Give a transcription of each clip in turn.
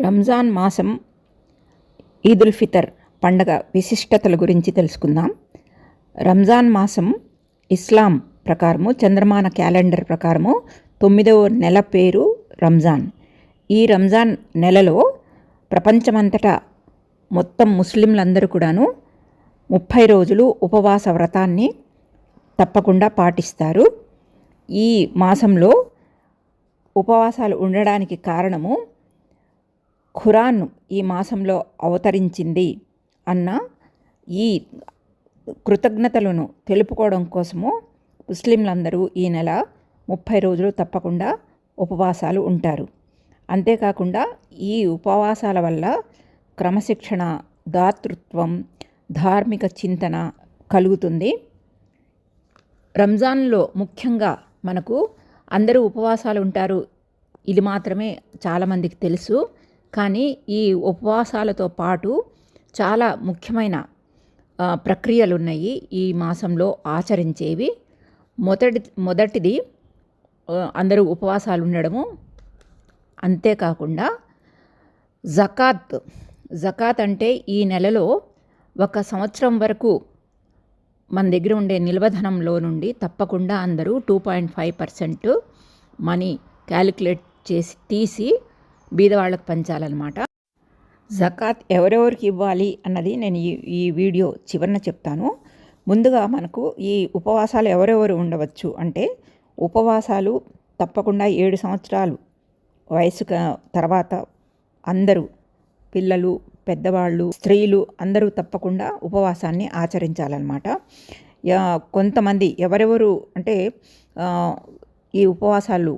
రంజాన్ మాసం ఈదుల్ ఫితర్ పండగ విశిష్టతల గురించి తెలుసుకుందాం. రంజాన్ మాసం ఇస్లాం ప్రకారము చంద్రమాన క్యాలెండర్ ప్రకారము తొమ్మిదవ నెల పేరు రంజాన్. ఈ రంజాన్ నెలలో ప్రపంచమంతటా మొత్తం ముస్లింలందరూ కూడాను ముప్పై రోజులు ఉపవాస వ్రతాన్ని తప్పకుండా పాటిస్తారు. ఈ మాసంలో ఉపవాసాలు ఉండడానికి కారణము ఖురాన్ ఈ మాసంలో అవతరించింది అన్న ఈ కృతజ్ఞతలను తెలుపుకోవడం కోసము ముస్లింలందరూ ఈ నెల ముప్పై రోజులు తప్పకుండా ఉపవాసాలు ఉంటారు. అంతేకాకుండా ఈ ఉపవాసాల వల్ల క్రమశిక్షణ దాతృత్వం ధార్మిక చింతన కలుగుతుంది. రంజాన్లో ముఖ్యంగా మనకు అందరూ ఉపవాసాలు ఉంటారు. ఇది మాత్రమే చాలామందికి తెలుసు. కానీ ఈ ఉపవాసాలతో పాటు చాలా ముఖ్యమైన ప్రక్రియలు ఉన్నాయి ఈ మాసంలో ఆచరించేవి. మొదటి మొదటిది అందరూ ఉపవాసాలు ఉండడము అంతేకాకుండా జకాత్ జకాత్ అంటే ఈ నెలలో ఒక సంవత్సరం వరకు మన దగ్గర ఉండే నిల్వధనంలో నుండి తప్పకుండా అందరూ two point five percent money calculate చేసి తీసి బీదవాళ్ళకు పంచాలన్నమాట. జకాత్ ఎవరెవరికి ఇవ్వాలి అన్నది నేను ఈ ఈ వీడియో చివరిన చెప్తాను. ముందుగా మనకు ఈ ఉపవాసాలు ఎవరెవరు ఉండవచ్చు అంటే ఉపవాసాలు తప్పకుండా ఏడు సంవత్సరాలు వయసు తర్వాత అందరూ పిల్లలు పెద్దవాళ్ళు స్త్రీలు అందరూ తప్పకుండా ఉపవాసాన్ని ఆచరించాలన్నమాట. కొంతమంది ఎవరెవరు అంటే ఈ ఉపవాసాలు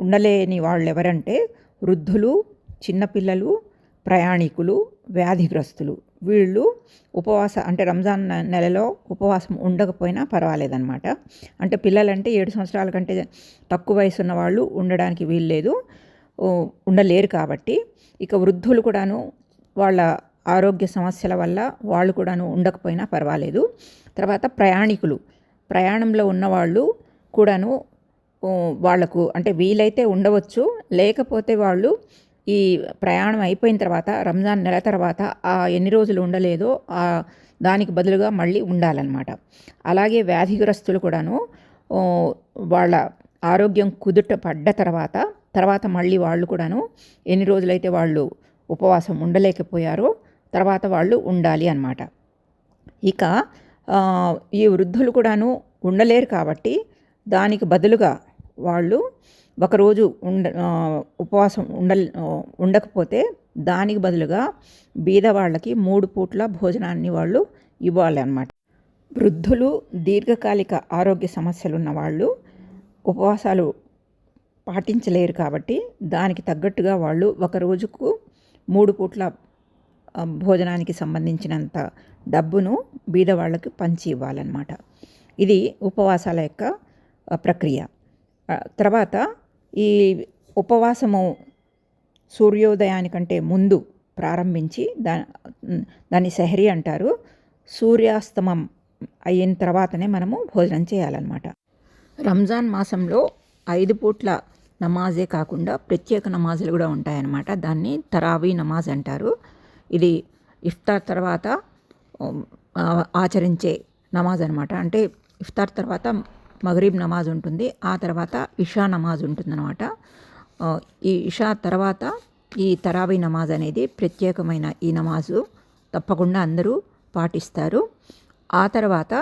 ఉండలేని వాళ్ళు ఎవరంటే వృద్ధులు చిన్నపిల్లలు ప్రయాణికులు వ్యాధిగ్రస్తులు. వీళ్ళు ఉపవాస అంటే రంజాన్ నెలలో ఉపవాసం ఉండకపోయినా పర్వాలేదన్నమాట. అంటే పిల్లలంటే ఏడు సంవత్సరాల కంటే తక్కువ వయసు ఉన్న వాళ్ళు ఉండడానికి వీల్లేదు. ఉండలేరు కాబట్టి. ఇక వృద్ధులు కూడాను వాళ్ళ ఆరోగ్య సమస్యల వల్ల వాళ్ళు కూడాను ఉండకపోయినా పర్వాలేదు. తర్వాత ప్రయాణికులు. ప్రయాణంలో ఉన్నవాళ్ళు కూడాను వాళ్ళకు అంటే వీలైతే ఉండవచ్చు. లేకపోతే వాళ్ళు ఈ ప్రయాణం అయిపోయిన తర్వాత రంజాన్ నెల తర్వాత ఆ ఎన్ని రోజులు ఉండలేదో ఆ దానికి బదులుగా మళ్ళీ ఉండాలన్నమాట. అలాగే వ్యాధిగ్రస్తులు కూడాను వాళ్ళ ఆరోగ్యం కుదుట పడ్డ తర్వాత తర్వాత మళ్ళీ వాళ్ళు కూడాను ఎన్ని రోజులైతే వాళ్ళు ఉపవాసం ఉండలేకపోయారో తర్వాత వాళ్ళు ఉండాలి అన్నమాట. ఇక ఈ వృద్ధులు కూడాను ఉండలేరు కాబట్టి దానికి బదులుగా వాళ్ళు ఒకరోజు ఉండ ఉపవాసం ఉండ ఉండకపోతే దానికి బదులుగా బీదవాళ్ళకి మూడు పూట్ల భోజనాన్ని వాళ్ళు ఇవ్వాలి అన్నమాట. వృద్ధులు దీర్ఘకాలిక ఆరోగ్య సమస్యలు ఉన్న వాళ్ళు ఉపవాసాలు పాటించలేరు కాబట్టి దానికి తగ్గట్టుగా వాళ్ళు ఒక రోజుకు మూడు పూట్ల భోజనానికి సంబంధించినంత డబ్బును బీదవాళ్ళకి పంచి ఇవ్వాలన్నమాట. ఇది ఉపవాసాల యొక్క ప్రక్రియ. తర్వాత ఈ ఉపవాసము సూర్యోదయానికంటే ముందు ప్రారంభించి దా దాన్ని సెహరీ అంటారు. సూర్యాస్తమం అయిన తర్వాతనే మనము భోజనం చేయాలన్నమాట. రంజాన్ మాసంలో ఐదు పూట్ల నమాజే కాకుండా ప్రత్యేక నమాజులు కూడా ఉంటాయన్నమాట. దాన్ని తరావీ నమాజ్ అంటారు. ఇది ఇఫ్తార్ తర్వాత ఆచరించే నమాజ్ అనమాట అంటే ఇఫ్తార్ తర్వాత మగరీబ్ నమాజ్ ఉంటుంది ఆ తర్వాత ఇషా నమాజ్ ఉంటుందన్నమాట. ఈ ఇషా తర్వాత ఈ తరావీ నమాజ్ అనేది ప్రత్యేకమైన ఈ నమాజు తప్పకుండా అందరూ పాటిస్తారు. ఆ తర్వాత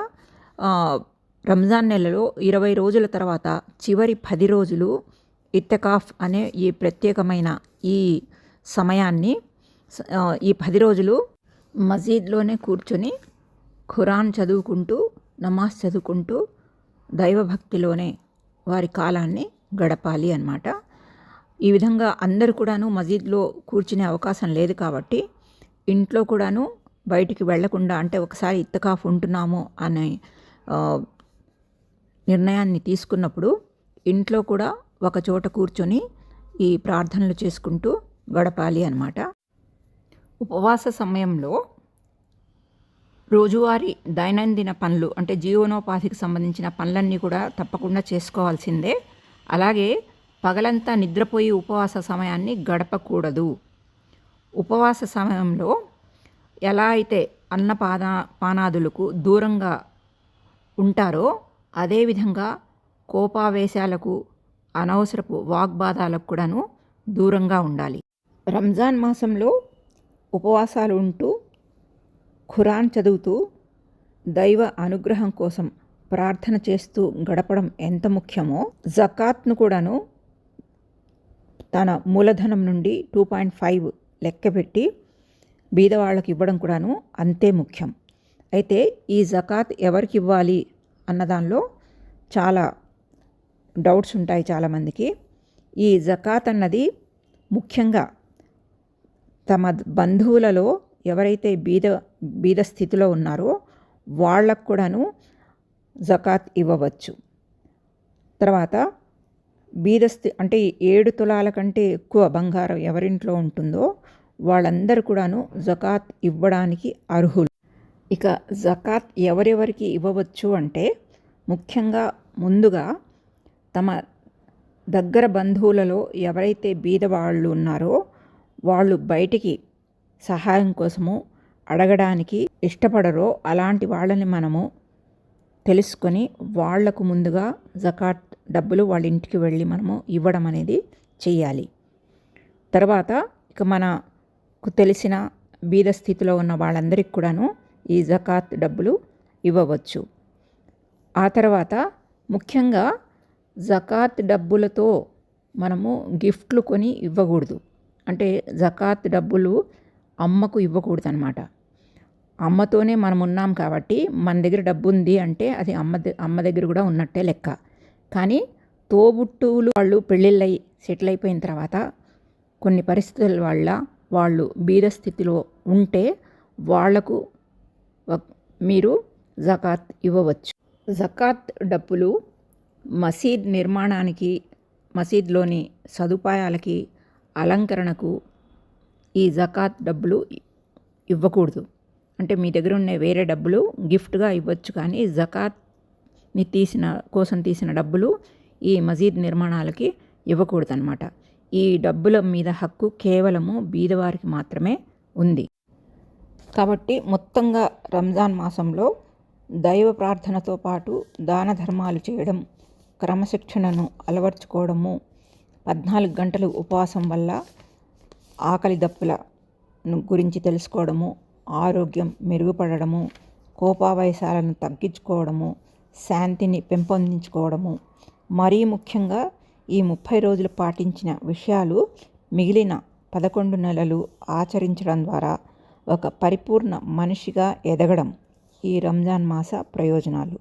రంజాన్ నెలలో ఇరవై రోజుల తర్వాత చివరి పది రోజులు ఇత్తకాఫ్ అనే ఈ ప్రత్యేకమైన ఈ సమయాన్ని ఈ పది రోజులు మసీద్లోనే కూర్చొని ఖురాన్ చదువుకుంటూ నమాజ్ చదువుకుంటూ దైవభక్తిలోనే వారి కాలాన్ని గడపాలి అన్నమాట. ఈ విధంగా అందరు కూడాను మసీద్లో కూర్చునే అవకాశం లేదు కాబట్టి ఇంట్లో కూడాను బయటికి వెళ్ళకుండా అంటే ఒకసారి ఇత్తకాఫ్ ఉంటున్నాము అనే నిర్ణయాన్ని తీసుకున్నప్పుడు ఇంట్లో కూడా ఒక చోట కూర్చొని ఈ ప్రార్థనలు చేసుకుంటూ గడపాలి అన్నమాట. ఉపవాస సమయంలో రోజువారీ దైనందిన పనులు అంటే జీవనోపాధికి సంబంధించిన పనులన్నీ కూడా తప్పకుండా చేసుకోవాల్సిందే. అలాగే పగలంతా నిద్రపోయి ఉపవాస సమయాన్ని గడపకూడదు. ఉపవాస సమయంలో ఎలా అయితే అన్నపాద పానాదులకు దూరంగా ఉంటారో అదేవిధంగా కోపావేశాలకు అనవసరపు వాగ్బాధాలకు కూడాను దూరంగా ఉండాలి. రంజాన్ మాసంలో ఉపవాసాలు ఉంటూ ఖురాన్ చదువుతూ దైవ అనుగ్రహం కోసం ప్రార్థన చేస్తూ గడపడం ఎంత ముఖ్యమో జకాత్ను కూడాను తన మూలధనం నుండి టూ పాయింట్ ఫైవ్ లెక్కపెట్టి బీదవాళ్ళకి ఇవ్వడం కూడాను అంతే ముఖ్యం. అయితే ఈ జకాత్ ఎవరికి ఇవ్వాలి అన్నదానిలో చాలా డౌట్స్ ఉంటాయి చాలామందికి. ఈ జకాత్ అన్నది ముఖ్యంగా తమ బంధువులలో ఎవరైతే బీద బీద స్థితిలో ఉన్నారో వాళ్ళకు కూడాను జకాత్ ఇవ్వవచ్చు. తర్వాత బీదస్థి అంటే ఏడు తులాల కంటే ఎక్కువ బంగారం ఎవరింట్లో ఉంటుందో వాళ్ళందరూ కూడాను జకాత్ ఇవ్వడానికి అర్హులు. ఇక జకాత్ ఎవరెవరికి ఇవ్వవచ్చు అంటే ముఖ్యంగా ముందుగా తమ దగ్గర బంధువులలో ఎవరైతే బీద వాళ్ళు ఉన్నారో వాళ్ళు బయటికి సహాయం కోసము అడగడానికి ఇష్టపడరో అలాంటి వాళ్ళని మనము తెలుసుకొని వాళ్ళకు ముందుగా జకాత్ డబ్బులు వాళ్ళ ఇంటికి వెళ్ళి మనము ఇవ్వడం అనేది చేయాలి తర్వాత ఇక మనకు తెలిసిన బీద స్థితిలో ఉన్న వాళ్ళందరికీ కూడాను ఈ జకాత్ డబ్బులు ఇవ్వవచ్చు. ఆ తర్వాత ముఖ్యంగా జకాత్ డబ్బులతో మనము గిఫ్ట్లు కొని ఇవ్వకూడదు. అంటే జకాత్ డబ్బులు అమ్మకు ఇవ్వకూడదు అనమాట అమ్మతోనే మనం ఉన్నాం కాబట్టి మన దగ్గర డబ్బు ఉంది అంటే అది అమ్మ అమ్మ దగ్గర కూడా ఉన్నట్టే లెక్క. కానీ తోబుట్టువులు వాళ్ళు పెళ్ళిళ్ళై సెటిల్ అయిపోయిన తర్వాత కొన్ని పరిస్థితుల వల్ల వాళ్ళు బీద స్థితిలో ఉంటే వాళ్ళకు మీరు జకాత్ ఇవ్వవచ్చు. జకాత్ డబ్బులు మసీద్ నిర్మాణానికి మసీద్లోని సదుపాయాలకి అలంకరణకు ఈ జకాత్ డబ్బులు ఇవ్వకూడదు. అంటే మీ దగ్గర ఉన్న వేరే డబ్బులు గిఫ్ట్గా ఇవ్వచ్చు కానీ జకాత్ని తీసిన కోసం తీసిన డబ్బులు ఈ మజీద్ నిర్మాణాలకి ఇవ్వకూడదు అనమాట ఈ డబ్బుల మీద హక్కు కేవలము బీదవారికి మాత్రమే ఉంది. కాబట్టి మొత్తంగా రంజాన్ మాసంలో దైవ ప్రార్థనతో పాటు దాన ధర్మాలు చేయడం క్రమశిక్షణను అలవర్చుకోవడము పద్నాలుగు గంటలు ఉపవాసం వల్ల ఆకలి దప్పుల గురించి తెలుసుకోవడము ఆరోగ్యం మెరుగుపడడము కోపావేశాలను తగ్గించుకోవడము శాంతిని పెంపొందించుకోవడము. మరీ ముఖ్యంగా ఈ ముప్పై రోజులు పాటించిన విషయాలు మిగిలిన పదకొండు నెలలు ఆచరించడం ద్వారా ఒక పరిపూర్ణ మనిషిగా ఎదగడం ఈ రంజాన్ మాస ప్రయోజనాలు.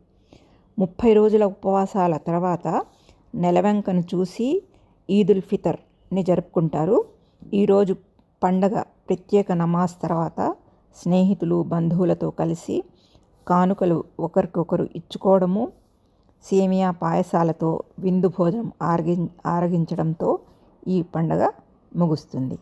ముప్పై రోజుల ఉపవాసాల తర్వాత నెలవెంకను చూసి ఈదుల్ ఫితర్ని జరుపుకుంటారు. ఈరోజు పండగ ప్రత్యేక నమాజ్ తర్వాత స్నేహితులు బంధువులతో కలిసి కానుకలు ఒకరికొకరు ఇచ్చుకోవడము సేమియా పాయసాలతో విందు భోజనం ఆరగి ఆరగించడంతో ఈ పండగ ముగుస్తుంది.